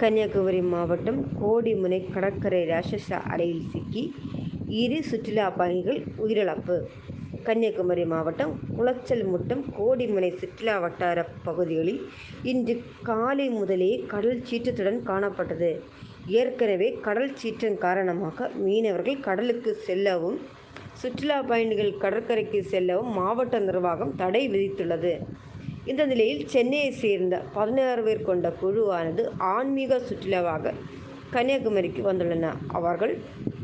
கன்னியாகுமரி மாவட்டம் கோடிமுனை கடற்கரை ராட்சச அலையில் சிக்கி இரு சுற்றுலா பயணிகள் உயிரிழப்பு கன்னியாகுமரி மாவட்டம் குளச்சல் முட்டம் கோடிமுனை சுற்றுலா வட்டார பகுதிகளில் இன்று காலை முதலே கடல் சீற்றத்துடன் காணப்பட்டது. ஏற்கனவே கடல் சீற்றம் காரணமாக மீனவர்கள் கடலுக்கு செல்லவும், சுற்றுலா பயணிகள் கடற்கரைக்கு செல்லவும் மாவட்ட நிர்வாகம் தடை விதித்துள்ளது. இந்த நிலையில் சென்னையை சேர்ந்த பதினாறு பேர் கொண்ட குழுவானது ஆன்மீக சுற்றுலாவாக கன்னியாகுமரிக்கு வந்துள்ளன அவர்கள்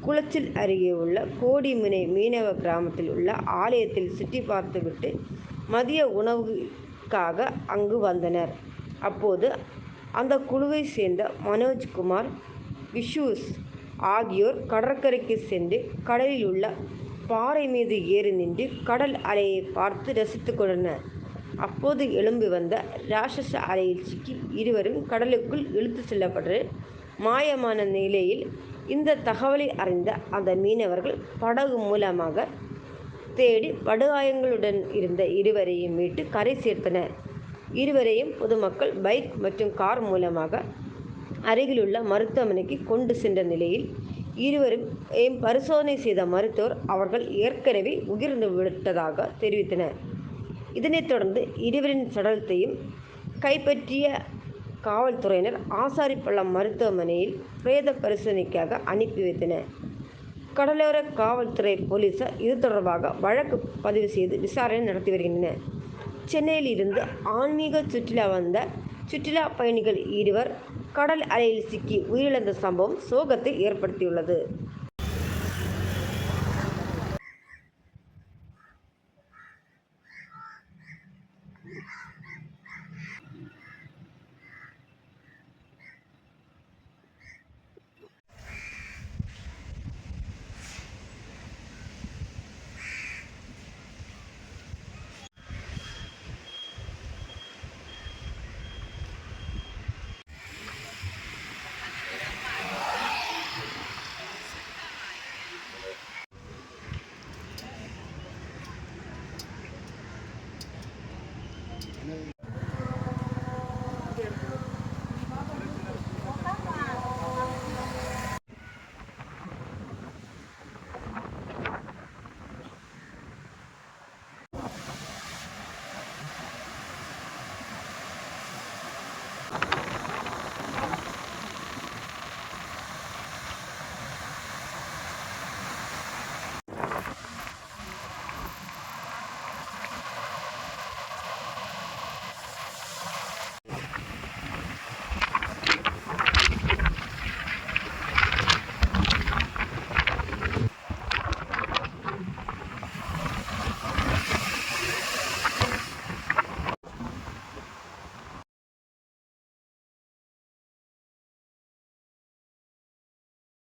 குளச்சல் அருகே உள்ள கோடிமுனை மீனவ கிராமத்தில் உள்ள ஆலயத்தில் சுற்றி பார்த்துவிட்டு மதிய உணவுக்காக அங்கு வந்தனர். அப்போது அந்த குழுவை சேர்ந்த மனோஜ்குமார், விஷூஸ் ஆகியோர் கடற்கரைக்கு சென்று கடலில் உள்ள பாறை மீது ஏறி நின்று கடல் அலையை பார்த்து ரசித்துக் கொண்டனர். அப்போது எழும்பி வந்த ராட்சச அலையில் சிக்கி இருவரும் கடலுக்குள் இழுத்து செல்லப்பட்டு மாயமான நிலையில் இந்த தகவலை அறிந்த அந்த மீனவர்கள் படகு மூலமாக தேடி படுகாயங்களுடன் இருந்த இருவரையும் மீட்டு கரை சேர்த்தனர். இருவரையும் பொதுமக்கள் பைக் மற்றும் கார் மூலமாக அருகிலுள்ள மருத்துவமனைக்கு கொண்டு சென்ற நிலையில் இருவரும் பரிசோதனை செய்த மருத்துவர் அவர்கள் ஏற்கனவே உயிர்ந்து விட்டதாக தெரிவித்தனர். இதனைத் தொடர்ந்து இருவரின் சடலத்தையும் கைப்பற்றிய காவல்துறையினர் ஆசாரிப்பள்ளம் மருத்துவமனையில் பிரேத பரிசோதனைக்காக அனுப்பி வைத்தனர். கடலோர காவல்துறை போலீசார் இது தொடர்பாக வழக்கு பதிவு செய்து விசாரணை நடத்தி வருகின்றனர். சென்னையில் இருந்து ஆன்மீக சுற்றுலா வந்த சுற்றுலா பயணிகள் இருவர் கடல் அலையில் சிக்கி உயிரிழந்த சம்பவம் சோகத்தை ஏற்படுத்தியுள்ளது.